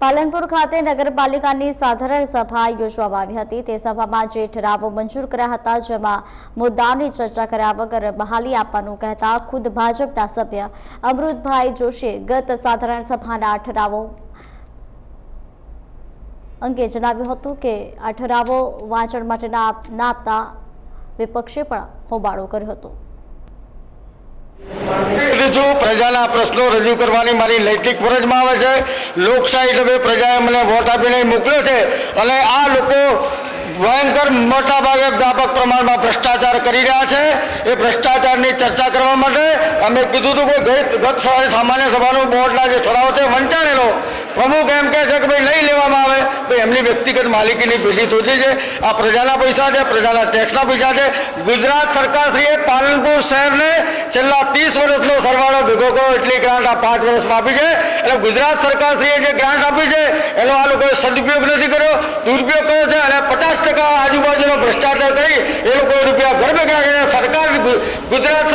પાલનપુર ખાતે નગરપાલિકાની સાધારણ સભા યોજવામાં આવી હતી. તે સભામાં જે ઠરાવો મંજૂર કર્યા હતા, જેમાં મુદ્દાઓની ચર્ચા કર્યા વગર બહાલી આપવાનું કહેતા ખુદ ભાજપના સભ્ય અમૃતભાઈ જોશીએ ગત સાધારણ સભાના ઠરાવો અંગે જણાવ્યું હતું કે આ ઠરાવો વાંચણ માટે ના આપતા વિપક્ષે પણ હોબાળો કર્યો હતો. કીધું છું. પ્રજાના પ્રશ્નો રજૂ કરવાની મારી નૈતિક ફરજમાં આવે છે. લોકશાહી ઢબે પ્રજાએ મને વોટ આપીને મોકલ્યો છે અને આ લોકો ભયંકર મોટા ભાગે વ્યાપક પ્રમાણમાં ભ્રષ્ટાચાર કરી રહ્યા છે. એ ભ્રષ્ટાચારની ચર્ચા કરવા માટે અમે કીધું હતું કે ગત સવારે સામાન્ય સભાનું બોર્ડના જે ઠરાવ છે, વંચાણેલો. પ્રમુખ એમ કહે છે કે ભાઈ નહીં લેવામાં આવે. ભાઈ એમની વ્યક્તિગત માલિકીની પેઢી થોડી છે. આ પ્રજાના પૈસા છે, પ્રજાના ટેક્સના પૈસા છે. ગુજરાત સરકારશ્રીએ પાલનપુર શહેરને છેલ્લા લોકો એટલી ગ્રાન્ટ આ પાંચ વર્ષમાં આપી છે. એટલે ગુજરાત સરકારશ્રીએ જે ગ્રાન્ટ આપી છે, એનો આ લોકોએ સદુપયોગ નથી કર્યો. દુરુપયોગ કર્યો છે અને પચાસ ટકા આજુબાજુનો ભ્રષ્ટાચાર કરી એ લોકો રૂપિયા ગર્ભ સરકાર ગુજરાત